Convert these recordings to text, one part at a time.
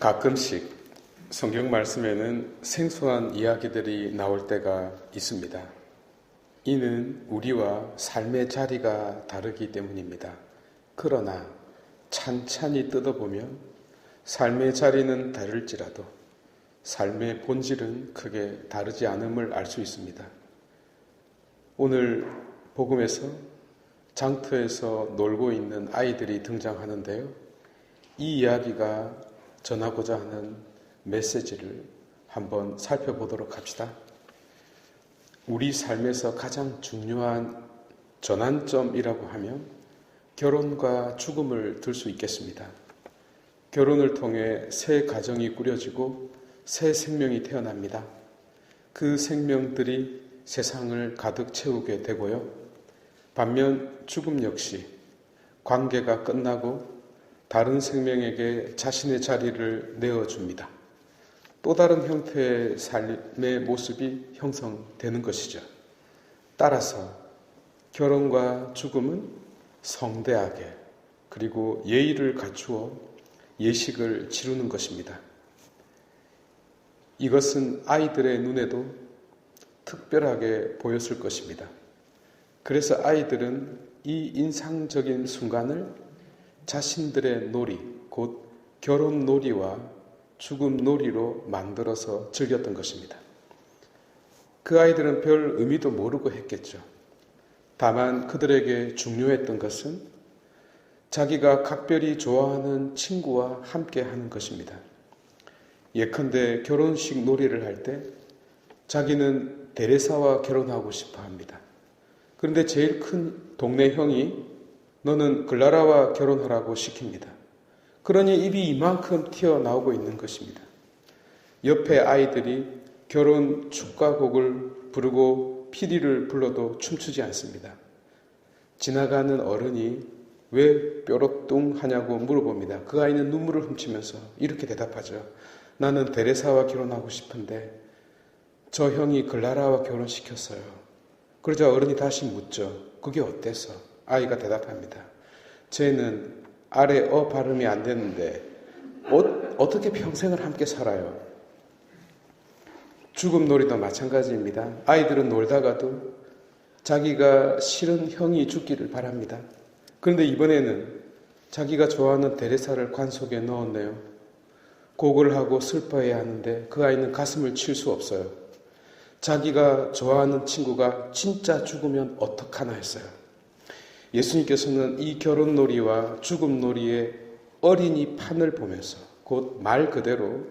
가끔씩 성경 말씀에는 생소한 이야기들이 나올 때가 있습니다. 이는 우리와 삶의 자리가 다르기 때문입니다. 그러나 찬찬히 뜯어보면 삶의 자리는 다를지라도 삶의 본질은 크게 다르지 않음을 알 수 있습니다. 오늘 복음에서 장터에서 놀고 있는 아이들이 등장하는데요. 이 이야기가 전하고자 하는 메시지를 한번 살펴보도록 합시다. 우리 삶에서 가장 중요한 전환점이라고 하면 결혼과 죽음을 들 수 있겠습니다. 결혼을 통해 새 가정이 꾸려지고 새 생명이 태어납니다. 그 생명들이 세상을 가득 채우게 되고요. 반면 죽음 역시 관계가 끝나고 다른 생명에게 자신의 자리를 내어줍니다. 또 다른 형태의 삶의 모습이 형성되는 것이죠. 따라서 결혼과 죽음은 성대하게 그리고 예의를 갖추어 예식을 치르는 것입니다. 이것은 아이들의 눈에도 특별하게 보였을 것입니다. 그래서 아이들은 이 인상적인 순간을 자신들의 놀이, 곧 결혼 놀이와 죽음 놀이로 만들어서 즐겼던 것입니다. 그 아이들은 별 의미도 모르고 했겠죠. 다만 그들에게 중요했던 것은 자기가 각별히 좋아하는 친구와 함께 하는 것입니다. 예컨대 결혼식 놀이를 할 때 자기는 데레사와 결혼하고 싶어 합니다. 그런데 제일 큰 동네 형이 너는 글라라와 결혼하라고 시킵니다. 그러니 입이 이만큼 튀어나오고 있는 것입니다. 옆에 아이들이 결혼 축가곡을 부르고 피리를 불러도 춤추지 않습니다. 지나가는 어른이 왜 뾰로뚱하냐고 물어봅니다. 그 아이는 눈물을 훔치면서 이렇게 대답하죠. 나는 데레사와 결혼하고 싶은데 저 형이 글라라와 결혼시켰어요. 그러자 어른이 다시 묻죠. 그게 어때서? 아이가 대답합니다. 쟤는 아래 어 발음이 안 되는데 어, 어떻게 평생을 함께 살아요? 죽음 놀이도 마찬가지입니다. 아이들은 놀다가도 자기가 싫은 형이 죽기를 바랍니다. 그런데 이번에는 자기가 좋아하는 데레사를 관 속에 넣었네요. 곡을 하고 슬퍼해야 하는데 그 아이는 가슴을 칠 수 없어요. 자기가 좋아하는 친구가 진짜 죽으면 어떡하나 했어요. 예수님께서는 이 결혼놀이와 죽음놀이의 어린이 판을 보면서 곧 말 그대로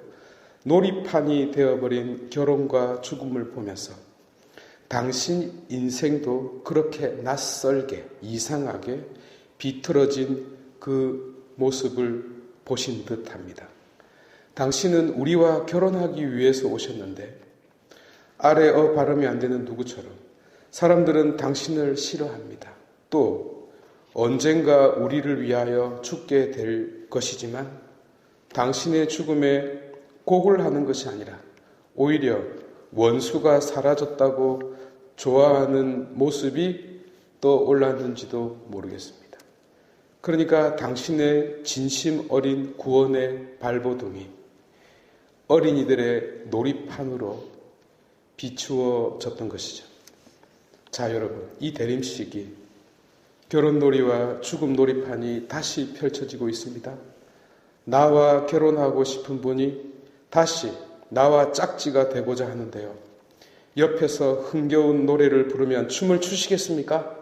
놀이판이 되어버린 결혼과 죽음을 보면서 당신 인생도 그렇게 낯설게 이상하게 비틀어진 그 모습을 보신 듯 합니다. 당신은 우리와 결혼하기 위해서 오셨는데 아래 어 발음이 안 되는 누구처럼 사람들은 당신을 싫어합니다. 또 언젠가 우리를 위하여 죽게 될 것이지만 당신의 죽음에 곡을 하는 것이 아니라 오히려 원수가 사라졌다고 좋아하는 모습이 떠올랐는지도 모르겠습니다. 그러니까 당신의 진심 어린 구원의 발버둥이 어린이들의 놀이판으로 비추어졌던 것이죠. 자, 여러분, 이 대림식이 결혼놀이와 죽음 놀이판이 다시 펼쳐지고 있습니다. 나와 결혼하고 싶은 분이 다시 나와 짝지가 되고자 하는데요. 옆에서 흥겨운 노래를 부르면 춤을 추시겠습니까?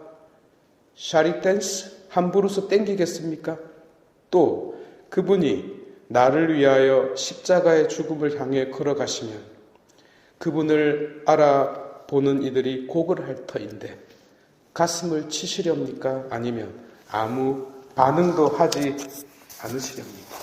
샤리 댄스? 함부로서 땡기겠습니까? 또 그분이 나를 위하여 십자가의 죽음을 향해 걸어가시면 그분을 알아보는 이들이 곡을 할 터인데 가슴을 치시렵니까? 아니면 아무 반응도 하지 않으시렵니까?